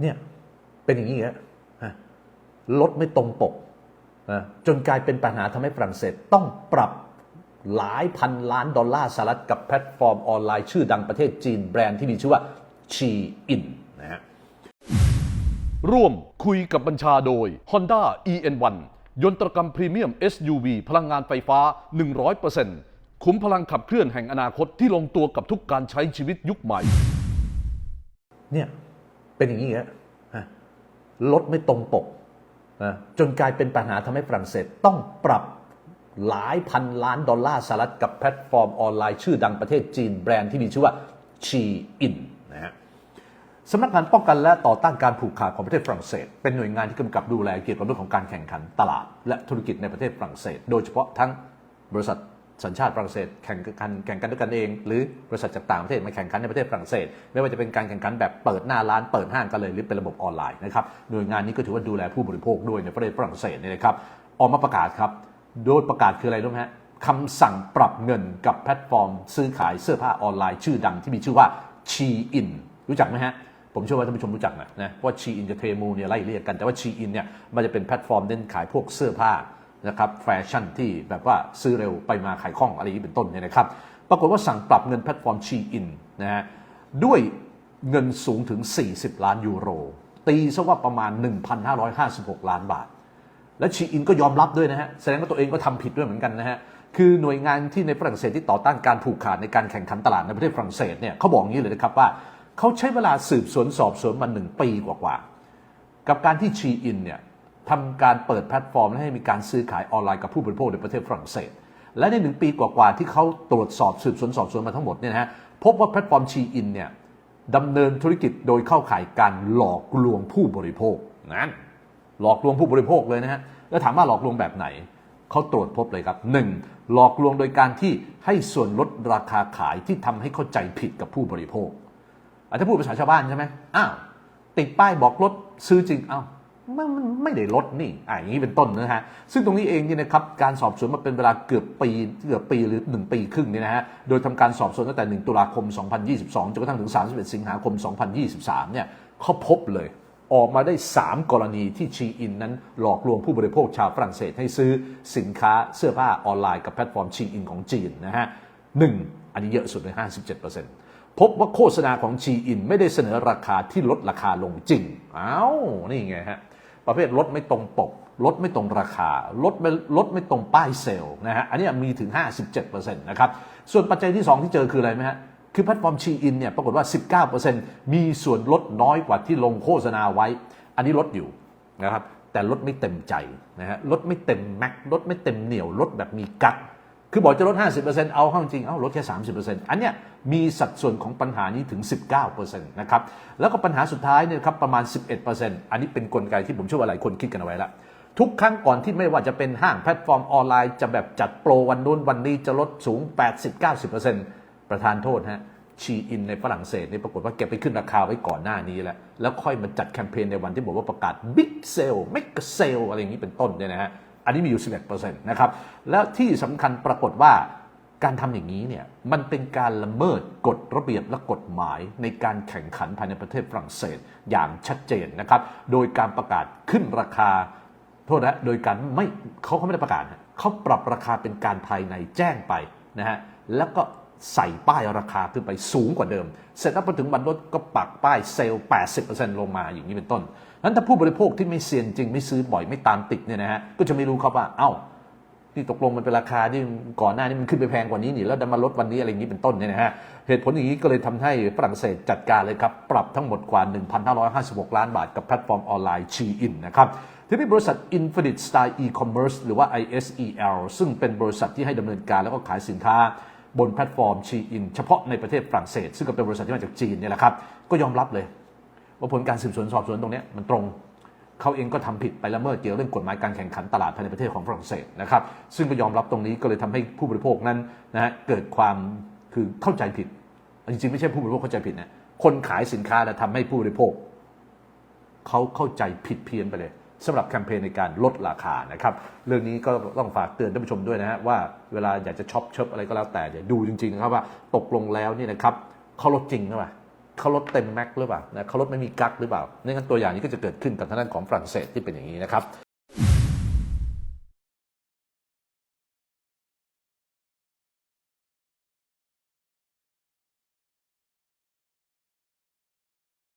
เนี่ยเป็นอย่างนี้ฮะฮะลดไม่ตรงปกจนกลายเป็นปัญหาทำให้ฝรั่งเศสต้องปรับหลายพันล้านดอลลาร์สหรัฐกับแพลตฟอร์มออนไลน์ชื่อดังประเทศจีนแบรนด์ที่มีชื่อว่าชีอินนะฮะร่วมคุยกับบัญชาโดย Honda EN1 ยนตรกรรมพรีเมียม SUV พลังงานไฟฟ้า 100%คุ้มพลังขับเคลื่อนแห่งอนาคตที่ลงตัวกับทุกการใช้ชีวิตยุคใหม่ เนี่ย เป็นอย่างนี้ฮะลดไม่ตรงปกนะจนกลายเป็นปัญหาทำให้ฝรั่งเศสต้องปรับหลายพันล้านดอลลาร์สหรัฐกับแพลตฟอร์มออนไลน์ชื่อดังประเทศจีนแบรนด์ที่มีชื่อว่าชีอินนะฮะสำนักงานป้องกันและต่อต้านการผูกขาดของประเทศฝรั่งเศส เป็นหน่วยงานที่กำกับดูแลเกี่ยวกับเรื่องของการแข่งขันตลาด และธุรกิจในประเทศฝรั่งเศส โดยเฉพาะทั้งบริษัท สัญชาติฝรั่งเศสแข่งกันแข่งกันด้วยกันเอง หรือบริษัทจากต่างประเทศมาแข่งขันในประเทศฝรั่งเศส ไม่ว่าจะเป็นการแข่งขันแบบเปิดหน้าร้านเปิดห้างกันเลยหรือเป็นระบบออนไลน์นะครับหน่วยงานนี้ก็ถือว่าดูแลผู้บริโภคด้วยในประเทศฝรั่งเศสเนี่ยนะครับออกมาประกาศครับโดยประกาศคืออะไรรู้ไหมฮะคำสั่งปรับเงินกับแพลตฟอร์ม ซื้อขายเสื้อผ้าออนไลน์ชื่อดังที่มีชื่อว่าชีอินรู้จักไหมฮะผมเชื่อว่าท่านผู้ชมรู้จักนะนะเพราชีอินกับเทมูเนี่ยไล่เรียกกันแต่ว่าชีอินเนี่ยมันจะเป็นแพลตฟอร์มเน้นขายพวกเสื้อผ้า นะครับแฟชั่นที่แบบว่าซื้อเร็วไปมาขายคล่องอะไรอย่างนี้เป็นต้นเนี่ยนะครับ ปรากฏว่าสั่งปรับเงินแพลตฟอร์มชีอินนะฮะด้วยเงินสูงถึง 40 ล้านยูโร ตีซะว่าประมาณ 1,556 ล้านบาท และชีอินก็ยอมรับด้วยนะฮะแสดงว่าตัวเองก็ทำผิดด้วยเหมือนกันนะฮะคือหน่วยงานที่ในฝรั่งเศสที่ต่อต้านการผูกขาดในการแข่งขันตลาดในประเทศฝรั่งเศสเนี่ยเขาบอกอย่างนี้เลยนะครับว่าเขาใช้เวลาสืบสวนสอบสวนมาหนึ่งปีกว่าๆกับการที่ชีอินเนี่ย ทำการเปิดแพลตฟอร์ม และให้มีการซื้อขายออนไลน์กับผู้บริโภคในประเทศฝรั่งเศส และในหนึ่งปีกว่าๆที่เขาตรวจสอบสืบสวนสอบสวนมาทั้งหมดเนี่ยนะฮะพบว่าแพลตฟอร์มชีอินเนี่ยดำเนินธุรกิจโดยเข้าข่ายการหลอกลวงผู้บริโภคนั่นหลอกลวงผู้บริโภคเลยนะฮะแล้วถามว่าหลอกลวงแบบไหนเขาตรวจพบเลยครับ 1. หลอกลวงโดยการที่ให้ส่วนลดราคาขายที่ทำให้เข้าใจผิดกับผู้บริโภคอาจจะพูดภาษาชาวบ้านใช่ไหมอ้าวติดป้ายบอกลดซื้อจริงอ้าว ไม่ได้ลดนี่อ่าอย่างนี้เป็นต้นนะฮะ ซึ่งตรงนี้เองเนี่ยนะครับ การสอบสวนมาเป็นเวลาเกือบปี เกือบปีหรือ 1 ปีครึ่งเนี่ยนะฮะ โดยทำการสอบสวนตั้งแต่ 1 ตุลาคม 2022 จนกระทั่งถึง 31 สิงหาคม 2023 เนี่ยเขาพบเลย ออกมาได้ 3 กรณีที่ชีอินนั้นหลอกลวงผู้บริโภคชาวฝรั่งเศสให้ซื้อสินค้าเสื้อผ้าออนไลน์กับแพลตฟอร์มชีอินของจีนนะฮะหนึ่งอันนี้เยอะสุดเลย57%พบว่าโฆษณาของชีอินไม่ได้เสนอราคาที่ลดราคาลงจริง อ้าว นี่ไงฮะ ประเภทรถไม่ตรงปกรถไม่ตรงราคารถไม่รถไม่ตรงป้ายเซลล์นะฮะอันนี้มีถึง 57%นะครับส่วนปัจจัยที่ 2 ที่เจอคืออะไรไหมฮะคือแพลตฟอร์มชีอินเนี่ยปรากฏว่า 19%มีส่วนลดน้อยกว่าที่ลงโฆษณาไว้ อันนี้ลดอยู่นะครับแต่ลดไม่เต็มใจนะฮะลดไม่เต็มแม็กลดไม่เต็มเหนียวลดแบบมีกั๊ก คือบอกจะลด 50%เอาเข้าจริง เอาลดแค่ 30%อันเนี้ยมีสัดส่วนของปัญหานี้ถึง 19%นะครับ แล้วก็ปัญหาสุดท้ายเนี่ยครับประมาณ 11%อันนี้เป็นกลไกที่ผมเชื่อว่าหลายคนคิดกันเอาไว้ล้วทุกครั้งก่อนที่ไม่ว่าจะเป็นห้างแพลตฟอร์มออนไลน์จะแบบจัดโปรวันนู้นวันนี้จะลดสูง 80-90%ประธานโทษฮะชีอินในฝรั่งเศสนี่ปรากฏว่าเก็บไปขึ้นราคาไว้ก่อนหน้านี้แล้ว แล้วค่อยมาจัดแคมเปญในวันที่บอกว่าประกาศบิ๊กเซล m มกเซลอะไรอย่างนี้เป็นต้นเนี่ยนะฮะ อันนี้มีอยู่ 11%นะครับแล้วที่สำคัญปรากฏว่าการทำอย่างนี้เนี่ยมันเป็นการละเมิดกฎระเบียบและกฎหมายในการแข่งขันภายในประเทศฝรั่งเศสอย่างชัดเจนนะครับ โดยการประกาศขึ้นราคาโทษนะโดยการไม่เขาเขาไม่ได้ประกาศเขาปรับราคาเป็นการภายในแจ้งไปนะฮะแล้วก็ ใส่ป้ายราคาขึ้นไปสูงกว่าเดิม เสร็จแล้วพอถึงวันลดก็ปักป้ายเซลล์ 80%ลงมาอย่างนี้เป็นต้น นั้นถ้าผู้บริโภคที่ไม่เซียนจริงไม่ซื้อบ่อยไม่ตามติดเนี่ยนะฮะ ก็จะไม่รู้ครับว่า เอ้า ที่ตกลงมันเป็นราคาที่ก่อนหน้านี้มันขึ้นไปแพงกว่านี้นี่แล้วดันมาลดวันนี้อะไรอย่างนี้เป็นต้นเนี่ยนะฮะ เหตุผลอย่างนี้ก็เลยทำให้ฝรั่งเศสจัดการเลยครับ ปรับทั้งหมดกว่า 1,556 ล้านบาทกับแพลตฟอร์มออนไลน์ชีอินนะครับที่นี่บริษัท Infinite Style E-commerce หรือว่า ISEL ซึ่งเป็นบริษัทที่ให้ดำเนินการแล้วก็ขายสินค้า บนแพลตฟอร์มชีอินเฉพาะในประเทศฝรั่งเศส ซึ่งก็เป็นบริษัทที่มาจากจีนเนี่ยแหละครับก็ยอมรับเลย ว่าผลการสืบสวนสอบสวนตรงนี้มันตรงเขาเองก็ทำผิดไปละเมิดเกี่ยวเรื่องกฎหมายการแข่งขันตลาดภายในประเทศของฝรั่งเศสนะครับซึ่งก็ยอมรับตรงนี้ก็เลยทำให้ผู้บริโภคนั้นนะฮะเกิดความคือเข้าใจผิด จริงๆไม่ใช่ผู้บริโภคเข้าใจผิดนะคนขายสินค้าแต่ทำให้ผู้บริโภคเขาเข้าใจผิดเพี้ยนไปเลย สำหรับแคมเปญในการลดราคานะครับ เรื่องนี้ก็ต้องฝากเตือนท่านผู้ชมด้วยนะฮะว่าเวลาอยากจะช็อปเชิปอะไรก็แล้วแต่อย่าดูจริงๆนะครับว่าตกลงแล้วนี่นะครับเขาลดจริงหรือเปล่าเขาลดเต็มแม็กซ์หรือเปล่านะเขาลดไม่มีกั๊กหรือเปล่าในงั้นตัวอย่างนี้ก็จะเกิดขึ้นกับทางด้านของฝรั่งเศสที่เป็นอย่างนี้นะครับ